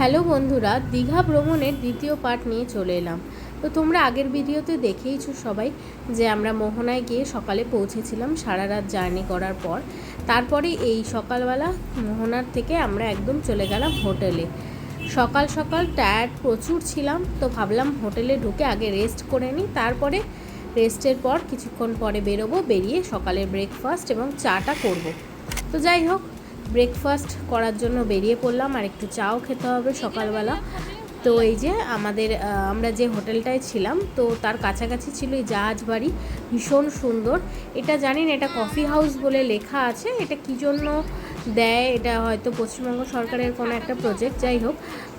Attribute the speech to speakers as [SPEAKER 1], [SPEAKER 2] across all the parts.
[SPEAKER 1] Hello বন্ধুরা, দীঘা ভ্রমণের দ্বিতীয় পার্ট নিয়ে চলে এলাম। তো তোমরা আগের ভিডিওতে দেখেইছো সবাই যে আমরা মোহনায় গিয়ে সকালে পৌঁছেছিলাম সারা রাত জার্নি করার পর। তারপরে এই সকালবেলা মোহনার থেকে আমরা একদম চলে গেলাম হোটেলে। সকাল সকাল টায়ার্ড প্রচুর ছিলাম, তো ভাবলাম হোটেলে ঢুকে আগে রেস্ট করে নিই, তারপরে রেস্টের পর কিছুক্ষণ পরে বেরোবো, বেরিয়ে সকালে ব্রেকফাস্ট এবং চাটা করব। তো যাই হোক ব্রেকফাস্ট করার জন্য বেরিয়ে পড়লাম আর একটু চাও খেতে হবে সকালবেলা। তো এই যে আমাদের আমরা যে হোটেলটায় ছিলাম, তো তার কাছাকাছি ছিল এই জাহাজ বাড়ি, ভীষণ সুন্দর। এটা জানিন, এটা কফি হাউস বলে লেখা আছে। এটা কী জন্য দেয়, এটা হয়তো পশ্চিমবঙ্গ সরকারের কোনো একটা প্রজেক্ট যাই হোক।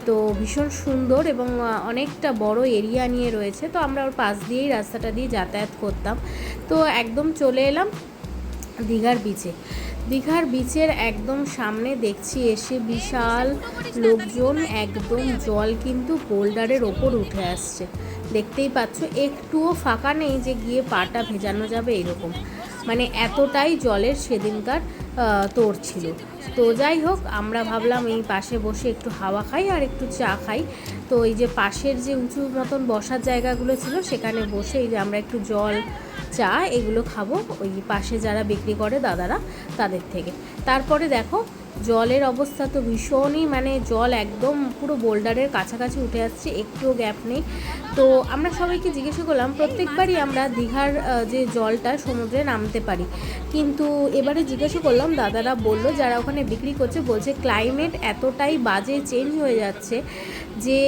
[SPEAKER 1] তো ভীষণ সুন্দর এবং অনেকটা বড় এরিয়া নিয়ে রয়েছে। তো আমরা ওর পাশ দিয়েই, রাস্তাটা দিয়ে যাতায়াত করতাম। তো একদম চলে এলাম দীঘার বিচে দীঘার বিচের একদম সামনে দেখছি এসে বিশাল লোকজন একদম জল কিন্তু বোল্ডারের ওপর উঠে আসছে। দেখতেই পাচ্ছ, একটুও ফাঁকা নেই যে গিয়ে পাটা ভেজানো যাবে এরকম। মানে এতটাই জলের সেদিনকার তোর ছিল। তো যাই হোক, আমরা ভাবলাম এই পাশে বসে একটু হাওয়া খাই আর একটু চা খাই। তো এই যে পাশের যে উঁচু মতন বসার জায়গাগুলো ছিল, সেখানে বসে এই যে আমরা একটু জল, চা এগুলো খাব, ওই পাশে যারা বিক্রি করে দাদারা তাদের থেকে। তারপরে দেখো, জলের অবস্থা তো ভীষণই মানে জল একদম পুরো বোল্ডারের কাছাকাছি উঠে আসছে, একটুও গ্যাপ নেই। তো আমরা সবাইকে জিজ্ঞাসা করলাম, প্রত্যেকবারই আমরা দীঘার যে জলটা সমুদ্রে নামতে পারি। কিন্তু এবারে জিজ্ঞাসা করলাম, দাদারা বলল, যারা ওখানে বিক্রি করছে, বলছে ক্লাইমেট এতটাই বাজে চেঞ্জ হয়ে যাচ্ছে যে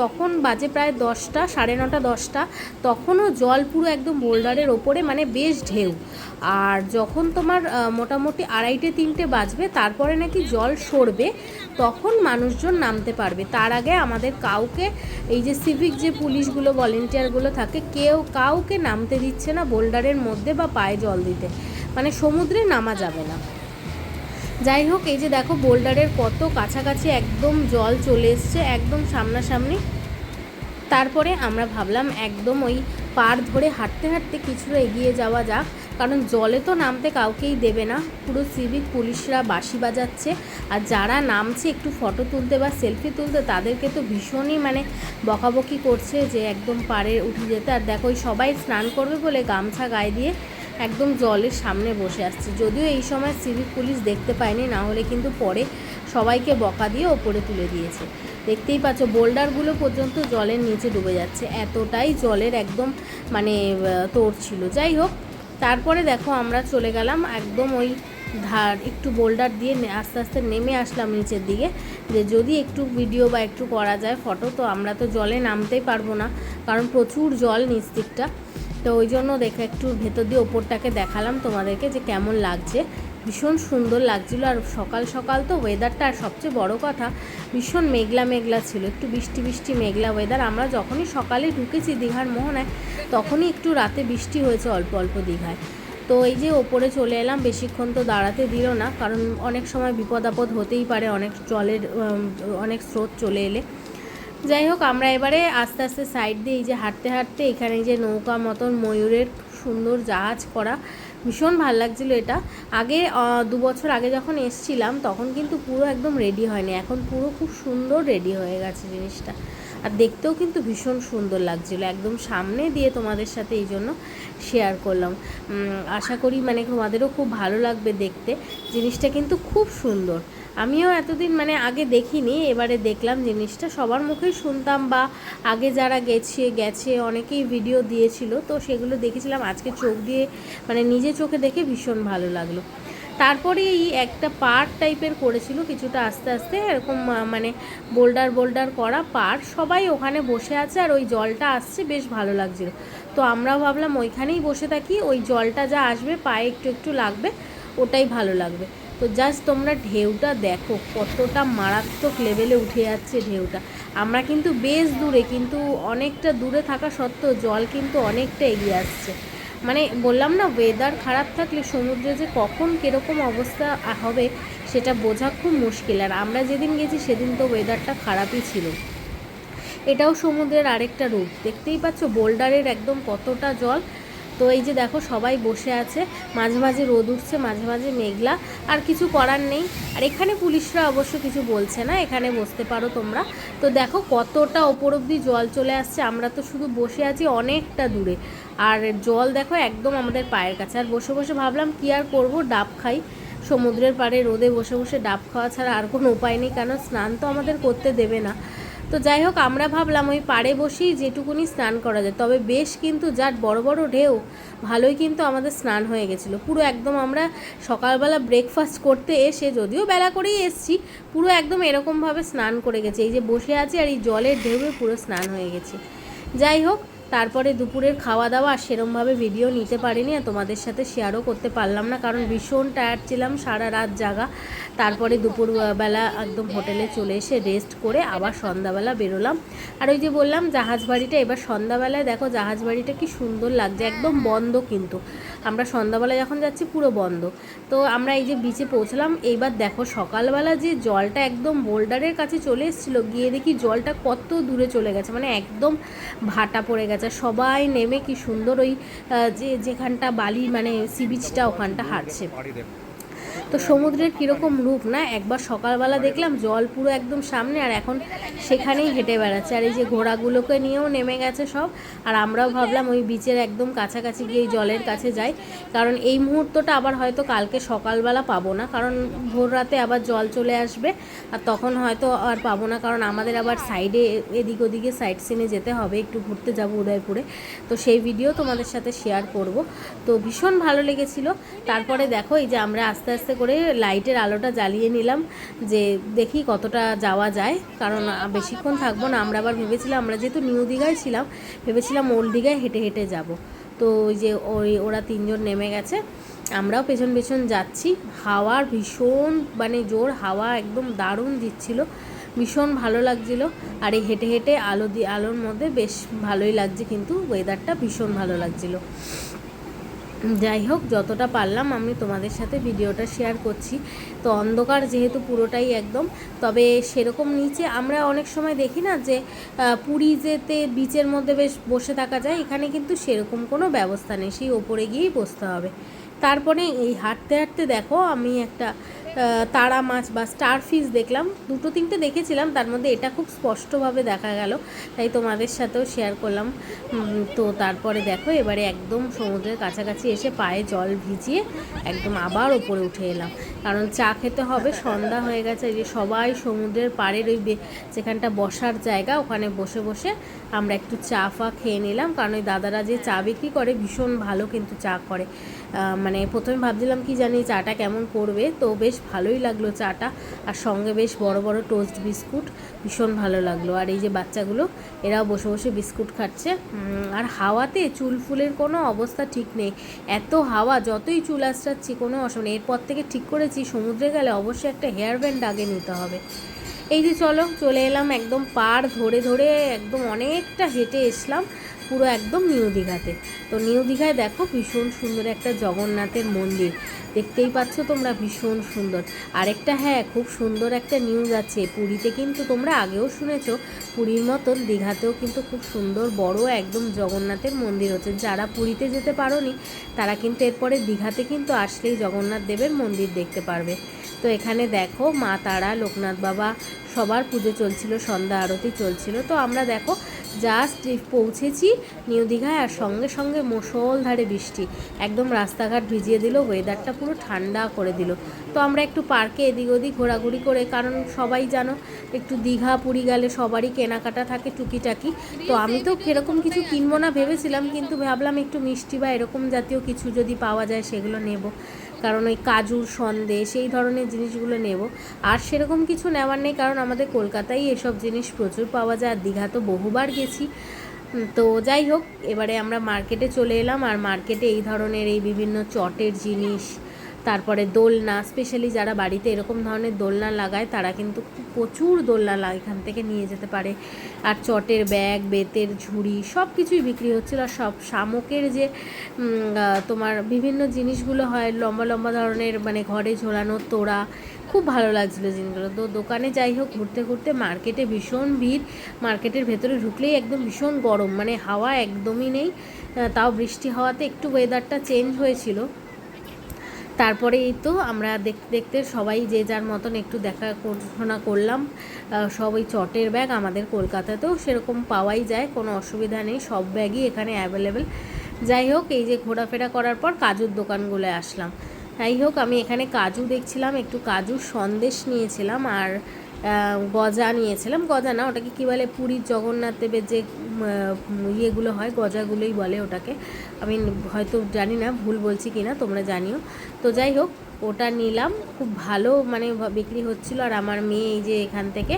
[SPEAKER 1] তখন বাজে প্রায় দশটা, সাড়ে নটা, দশটা, তখনও জল পুরো একদম বোল্ডারের ওপরে মানে বেশ ঢেউ। আর যখন তোমার মোটামুটি আড়াইটে, তিনটে বাজবে, তারপরে নাকি জল সরবে, তখন মানুষজন নামতে পারবে। তার আগে আমাদের কাউকে, এই যে সিভিক যে পুলিশগুলো, ভলেন্টিয়ারগুলো থাকে, কেউ কাউকে নামতে দিচ্ছে না বোল্ডারের মধ্যে বা পায়ে জল দিতে। মানে সমুদ্রে নামা যাবে না। যাই হোক, এই যে দেখো বোল্ডারের কত কাছাকাছি একদম জল চলে এসছে, একদম সামনাসামনি। তারপরে আমরা ভাবলাম একদম ওই পার ধরে হাঁটতে হাঁটতে কিছুটা এগিয়ে যাওয়া যাক, কারণ জলে তো নামতে কাউকেই দেবে না। পুরো সিভিক পুলিশরা বাঁশি বাজাচ্ছে, আর যারা নামছে একটু ফটো তুলতে বা সেলফি তুলতে, তাদেরকে তো ভীষণই মানে বকাবকি করছে যে একদম পাড়ে উঠে যেতে। আর দেখো সবাই স্নান করবে বলে গামছা গায়ে দিয়ে একদম জলের সামনে বসে আসছে। যদিও এই সময় সিভিক পুলিশ দেখতে পায়নি না হলে কিন্তু পরে সবাইকে বকা দিয়ে ওপরে তুলে দিয়েছে। দেখতেই পাচ্ছ, বোল্ডারগুলো পর্যন্ত জলের নিচে ডুবে যাচ্ছে। এতটাই জলের একদম মানে তোর ছিল। যাই হোক, তারপরে দেখো আমরা চলে গেলাম একদম ওই ধার, একটু বোল্ডার দিয়ে আস্তে আস্তে নেমে আসলাম নিচের দিকে। যে যদি একটু ভিডিও বা একটু করা যায় ফটো, তো আমরা তো জলে নামতেই পারব না, কারণ প্রচুর জল নিচ দিকটা। তো ওই জন্য দেখে একটু ভেতর দিয়ে ওপরটাকে দেখালাম তোমাদেরকে যে কেমন লাগছে। ভীষণ সুন্দর লাগছিল আর সকাল সকাল তো ওয়েদারটা আর সবচেয়ে বড় কথা, ভীষণ মেঘলা মেঘলা ছিল, একটু বৃষ্টি বৃষ্টি মেঘলা ওয়েদার আমরা যখনই সকালে ঢুকেছি দীঘার মোহনায়, তখনই একটু রাতে বৃষ্টি হয়েছে অল্প অল্প দীঘায়। তো এই যে ওপরে চলে এলাম, বেশিক্ষণ তো দাঁড়াতে দিল না, কারণ অনেক সময় বিপদ আপদ হতেই পারে, অনেক জলের অনেক স্রোত চলে এলে। যাই হোক, আমরা এবারে আস্তে আস্তে সাইড দিয়ে এই যে হাঁটতে হাঁটতে এখানে যে নৌকা মতন ময়ূরের সুন্দর জাহাজ করা ভীষণ ভালো লাগছিল এটা। আগে দু বছর আগে যখন এসছিলাম, তখন কিন্তু পুরো একদম রেডি হয়নি। এখন পুরো খুব সুন্দর রেডি হয়ে গেছে জিনিসটা। আর দেখতেও কিন্তু ভীষণ সুন্দর লাগছিল। একদম সামনে দিয়ে তোমাদের সাথে এই জন্য শেয়ার করলাম। আশা করি মানে তোমাদেরও খুব ভালো লাগবে দেখতে। জিনিসটা কিন্তু খুব সুন্দর। আমিও এতদিন মানে আগে দেখিনি, এবারে দেখলাম জিনিসটা। সবার মুখেই শুনতাম বা আগে যারা গেছে গেছে, অনেকেই ভিডিও দিয়েছিল, তো সেগুলো দেখেছিলাম। আজকে চোখ দিয়ে মানে নিজে চোখে দেখে ভীষণ ভালো লাগল। তারপরে এই একটা পার্ক টাইপের করেছিল কিছুটা আস্তে আস্তে, এরকম মানে বোল্ডার বোল্ডার করা পার্ক। সবাই ওখানে বসে আছে আর ওই জলটা আসছে, বেশ ভালো লাগছিল। তো আমরা ভাবলাম ওইখানেই বসে থাকি, ওই জলটা যা আসবে, পায়ে একটু একটু লাগবে, ওটাই ভালো লাগবে। তো জাস্ট তোমরা ঢেউটা দেখো, কতটা মারাত্মক লেভেলে উঠে যাচ্ছে ঢেউটা। আমরা কিন্তু বেশ দূরে, কিন্তু অনেকটা দূরে থাকা সত্ত্বেও জল কিন্তু অনেকটা এগিয়ে আসছে। মানে বললাম না ওয়েদার খারাপ থাকলে সমুদ্রে যে কখন কীরকম অবস্থা হবে সেটা বোঝা খুব মুশকিল। আর আমরা যেদিন গেছি সেদিন তো ওয়েদারটা খারাপই ছিল। এটাও সমুদ্রের আরেকটা রূপ। দেখতেই পাচ্ছ বোল্ডারের একদম কতটা জল। তো এই যে দেখো সবাই বসে আছে, মাঝে মাঝে রোদ উঠছে, মাঝে মাঝে মেঘলা, আর কিছু করার নেই। আর এখানে পুলিশরা অবশ্য কিছু বলছে না, এখানে বসতে পারো তোমরা। তো দেখো কতটা ওপর অব্দি জল চলে আসছে, আমরা তো শুধু বসে আছি অনেকটা দূরে। আর জল দেখো একদম আমাদের পায়ের কাছে। আর বসে বসে ভাবলাম কি আর করব, ডাব খাই। সমুদ্রের পাড়ে রোদে বসে বসে ডাব খাওয়া ছাড়া আর কোনো উপায় নেই, কেন স্নান তো আমাদের করতে দেবে না। তো যাই হোক, আমরা ভাবলাম ওই পাড়ে বসেই যেটুকুনি স্নান করা যায়। তবে বেশ কিন্তু যার বড় বড় ঢেউ, ভালোই কিন্তু আমাদের স্নান হয়ে গেছিল। পুরো একদম আমরা সকালবেলা ব্রেকফাস্ট করতে এসে যদিও বেলা করেই এসছি, পুরো একদম এরকমভাবে স্নান করে গেছে। এই যে বসে আছে আর এই জলের ঢেউয়ে পুরো স্নান হয়ে গেছে। যাই হোক তারপরে দুপুরের খাওয়া দাওয়া আর সেরমভাবে ভিডিও নিতে পারিনি আর তোমাদের সাথে শেয়ারও করতে পারলাম না। কারণ ভীষণ টায়ার্ড ছিলাম, সারা রাত জাগা। তারপরে দুপুরবেলা একদম হোটেলে চলে এসে রেস্ট করে আবার সন্ধ্যাবেলা বেরোলাম। আর ওই যে বললাম, জাহাজ বাড়িটা, এবার সন্ধ্যাবেলায় দেখো জাহাজ বাড়িটা কি সুন্দর লাগছে। একদম বন্ধ কিন্তু। আমরা সন্ধ্যাবেলা যখন যাচ্ছি, পুরো বন্ধ। তো আমরা এই যে বিচে পৌঁছলাম, এইবার দেখো সকালবেলা যে জলটা একদম বোল্ডারের কাছে চলে এসেছিল, গিয়ে দেখি জলটা কত দূরে চলে গেছে। মানে একদম ভাটা পড়ে গেছে। সবাই নেমে কি সুন্দর ওই যে যেখানটা বালি মানে সি বিচটা ওখানটা হাঁটছে। তো সমুদ্রের কীরকম রূপ, না? একবার সকালবেলা দেখলাম জল পুরো একদম সামনে আর এখন সেখানেই হেঁটে বেড়াচ্ছে। আর এই যে ঘোড়াগুলোকে নিয়েও নেমে গেছে সব। আর আমরাও ভাবলাম ওই বিচের একদম কাছাকাছি গিয়ে এই জলের কাছে যাই। কারণ এই মুহূর্তটা আবার হয়তো কালকে সকালবেলা পাবো না। কারণ ভোর রাতে আবার জল চলে আসবে আর তখন হয়তো আর পাবো না। কারণ আমাদের আবার সাইডে এদিক ওদিকে সাইড সিনে যেতে হবে। একটু ঘুরতে যাব উদয়পুরে। তো সেই ভিডিও তোমাদের সাথে শেয়ার করব। তো ভীষণ ভালো লেগেছিল। তারপরে দেখো এই যে আমরা আস্তে আস্তে করে লাইটের আলোটা জ্বালিয়ে নিলাম যে দেখি কতটা যাওয়া যায়। কারণ বেশিক্ষণ থাকব না। আমরা আবার ভেবেছিলাম, আমরা যেহেতু নিউ দীঘায় ছিলাম, ভেবেছিলাম ওল্ড দীঘায় হেঁটে হেঁটে যাব। তো ওই যে ওই, ওরা তিনজন নেমে গেছে। আমরাও পেছন পেছন যাচ্ছি। হাওয়ার ভীষণ মানে জোর হাওয়া একদম দারুণ দিচ্ছিল। ভীষণ ভালো লাগছিল। আর এই হেঁটে হেঁটে আলো দিয়ে আলোর মধ্যে বেশ ভালোই লাগছে, কিন্তু ওয়েদারটা ভীষণ ভালো লাগছিল। যাই হোক, যতটা পারলাম আমি তোমাদের সাথে ভিডিওটা শেয়ার করছি। তো অন্ধকার যেহেতু পুরোটাই একদম, তবে সেরকম নিচে আমরা অনেক সময় দেখি না যে পুরী যেতে বিচের মধ্যে বেশ বসে থাকা যায়, এখানে কিন্তু সেরকম কোনো ব্যবস্থা নেই, সেই ওপরে গিয়েই বসতে হবে। তারপরে এই হাঁটতে হাঁটতে দেখো, আমি একটা তারা মাছ বা স্টার ফিশ দেখলাম। দুটো তিনটে দেখেছিলাম, তার মধ্যে এটা খুব স্পষ্টভাবে দেখা গেল। তাই তোমাদের সাথেও শেয়ার করলাম। তো তারপরে দেখো, এবারে একদম সমুদ্রের কাছাকাছি এসে পায়ে জল ভিজিয়ে একদম আবার ওপরে উঠে এলাম। কারণ চা খেতে হবে, সন্ধ্যা হয়ে গেছে যে সবাই সমুদ্রের পাড়ের ওই যেখানটা বসার জায়গা, ওখানে বসে বসে আমরা একটু চা ফা খেয়ে নিলাম। কারণ ওই দাদারা যে চা বিক্রি করে, ভীষণ ভালো কিন্তু চা করে। মানে প্রথমে ভাবছিলাম কি জানি চাটা কেমন করবে, তো বেশ ভালোই লাগল চাটা। আর সঙ্গে বেশ বড় বড় টোস্ট বিস্কুট ভীষণ ভালো লাগল। আর এই যে বাচ্চাগুলো, এরাও বসে বসে বিস্কুট খাচ্ছে। আর হাওয়াতে চুল ফুলের কোনো অবস্থা ঠিক নেই। এত হাওয়া, যতই চুল আঁচড়াচ্ছি, কোনো অসুবিধা নেই এরপর থেকে ঠিক করেছি, সমুদ্রে গেলে অবশ্যই একটা হেয়ার ব্যান্ড আগে নিতে হবে। এই যে চলো, চলে এলাম একদম পার ধরে ধরে একদম অনেকটা হেঁটে এসলাম। পুরো একদম নিউ দীঘাতে। তো নিউ দীঘায় দেখো ভীষণ সুন্দর একটা জগন্নাথের মন্দির। দেখতেই পাচ্ছ তোমরা ভীষণ সুন্দর। আরেকটা হ্যাঁ খুব সুন্দর একটা নিউজ আছে। পুরীতে কিন্তু তোমরা আগেও শুনেছ, পুরীর মতন দীঘাতেও কিন্তু খুব সুন্দর, বড় একদম জগন্নাথের মন্দির হচ্ছে। যারা পুরীতে যেতে পারোনি, তারা কিন্তু এরপরে দীঘাতে কিন্তু আসলেই জগন্নাথ দেবের মন্দির দেখতে পারবে। তো এখানে দেখো মা তারা, লোকনাথ বাবা সবার পুজো চলছিল, সন্ধ্যা আরতি চলছিল। তো আমরা দেখো জাস্ট পৌঁছেছি নিউ দীঘায় আর সঙ্গে সঙ্গে মুষলধারে বৃষ্টি। একদম রাস্তাঘাট ভিজিয়ে দিল ওয়েদারটা পুরো ঠান্ডা করে দিল। তো আমরা একটু পার্কে এদিক ওদিক ঘোরাঘুরি করে, কারণ সবাই জানো, একটু দীঘা, পুরী গেলে সবারই কেনাকাটা থাকে টুকিটাকি। তো আমি তো সেরকম কিছু কিনবো না ভেবেছিলাম, কিন্তু ভাবলাম একটু মিষ্টি বা এরকম জাতীয় কিছু যদি পাওয়া যায়, সেগুলো নেব। কারণ ওই কাজু সন্দেশ, এই ধরনের জিনিসগুলো নেব। আর সেরকম কিছু নেওয়ার নেই, কারণ আমাদের কলকাতায় এসব জিনিস প্রচুর পাওয়া যায়। আর দীঘা তো বহুবার গেছি। তো যাই হোক, এবারে আমরা মার্কেটে চলে এলাম। আর মার্কেটে এই ধরনের এই বিভিন্ন চটের জিনিস তারপরে দোলনা স্পেশালি যারা বাড়িতে এরকম ধরনের দোলনা লাগায়, তারা কিন্তু প্রচুর দোলনা এখান থেকে নিয়ে যেতে পারে। আর চটের ব্যাগ, বেতের ঝুড়ি সব কিছুই বিক্রি হচ্ছিল। আর সব শামুকের যে তোমার বিভিন্ন জিনিসগুলো হয়, লম্বা লম্বা ধরনের মানে ঘরে ঝোলানো তোড়া, খুব ভালো লাগছিল জিনিসগুলো। তো দোকানে যাই হোক, ঘুরতে ঘুরতে মার্কেটে ভীষণ ভিড়। মার্কেটের ভেতরে ঢুকলেই একদম ভীষণ গরম মানে হাওয়া একদমই নেই। তাও বৃষ্টি হওয়াতে একটু ওয়েদারটা চেঞ্জ হয়েছিল। তারপরে এই তো আমরা দেখতে দেখতে সবাই যে যার মতন একটু দেখা ঘোষণা করলাম সব ওই চটের ব্যাগ আমাদের কলকাতাতেও সেরকম পাওয়াই যায়, কোনো অসুবিধা নেই, সব ব্যাগই এখানে অ্যাভেলেবেল যাই হোক, এই যে ঘোরাফেরা করার পর কাজুর দোকানগুলো আসলাম। যাই হোক, আমি এখানে কাজু দেখছিলাম, একটু কাজু সন্দেশ নিয়েছিলাম, আর গজা নিয়েছিলাম। গজা না, ওটাকে কী বলে? পুরীর জগন্নাথ দেবের যে ইয়েগুলো হয়, গজাগুলোই বলে ওটাকে। আমি হয়তো জানি না, ভুল বলছি কি না তোমরা জানিও। তো যাই হোক, ওটা নিলাম। খুব ভালো মানে বিক্রি হচ্ছিল। আর আমার মেয়ে এই যে এখান থেকে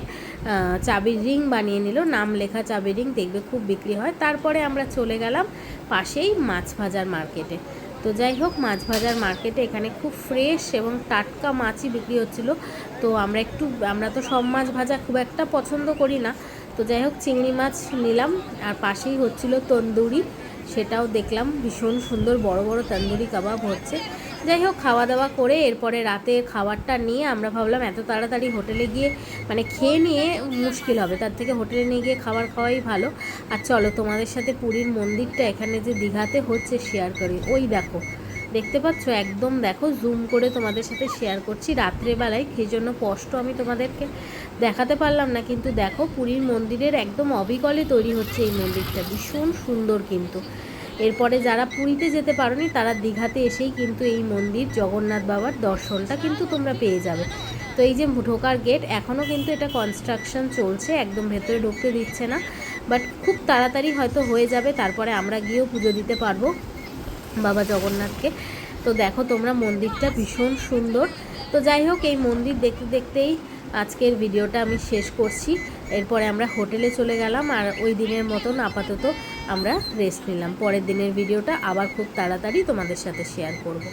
[SPEAKER 1] চাবির রিং বানিয়ে নিল। নাম লেখা চাবির রিং, দেখবে খুব বিক্রি হয়। তারপরে আমরা চলে গেলাম পাশেই মাছ ভাজার মার্কেটে। তো যাই হোক মাছ ভাজার মার্কেটে এখানে খুব ফ্রেশ এবং টাটকা মাছই বিক্রি হচ্ছিল। তো আমরা একটু, আমরা তো সব মাছ ভাজা খুব একটা পছন্দ করি না। তো যাই হোক, চিংড়ি মাছ নিলাম, আর পাশেই হচ্ছিল তন্দুরি। সেটাও দেখলাম, ভীষণ সুন্দর বড় বড় তন্দুরি কাবাব হচ্ছে। যাই হোক খাওয়া দাওয়া করে এরপরে রাতে খাবারটা নিয়ে আমরা ভাবলাম এত তাড়াতাড়ি হোটেলে গিয়ে মানে খেয়ে নিয়ে মুশকিল হবে। তার থেকে হোটেলে নিয়ে গিয়ে খাবার খাওয়াই ভালো। আর চলো, তোমাদের সাথে পুরীর মন্দিরটা এখানে যে দীঘাতে হচ্ছে শেয়ার করি। ওই দেখো, দেখতে পাচ্ছ? একদম দেখো জুম করে তোমাদের সাথে শেয়ার করছি। রাত্রেবেলায় সেই জন্য স্পষ্ট আমি তোমাদেরকে দেখাতে পারলাম না, কিন্তু দেখো পুরীর মন্দিরের একদম অবিকলে তৈরি হচ্ছে এই মন্দিরটা। ভীষণ সুন্দর কিন্তু। এরপরে যারা পুরীতে যেতে পারোনি, তারা দীঘাতে এসেই কিন্তু এই মন্দির, জগন্নাথ বাবার দর্শনটা কিন্তু তোমরা পেয়ে যাবে। তো এই যে ঢোকার গেট এখনও কিন্তু এটা কনস্ট্রাকশন চলছে, একদম ভেতরে ঢুকতে দিচ্ছে না। বাট খুব তাড়াতাড়ি হয়তো হয়ে যাবে, তারপরে আমরা গিয়েও পুজো দিতে পারব বাবা জগন্নাথকে। তো দেখো তোমরা মন্দিরটা ভীষণ সুন্দর। তো যাই হোক, এই মন্দির দেখতে দেখতেই আজকের ভিডিওটা আমি শেষ করছি। এরপরে আমরা হোটেলে চলে গেলাম আর ওই দিনের মতন আপাতত আমরা রেস্ট নিলাম। পরের দিনের ভিডিওটা আবার খুব তাড়াতাড়ি তোমাদের সাথে শেয়ার করব।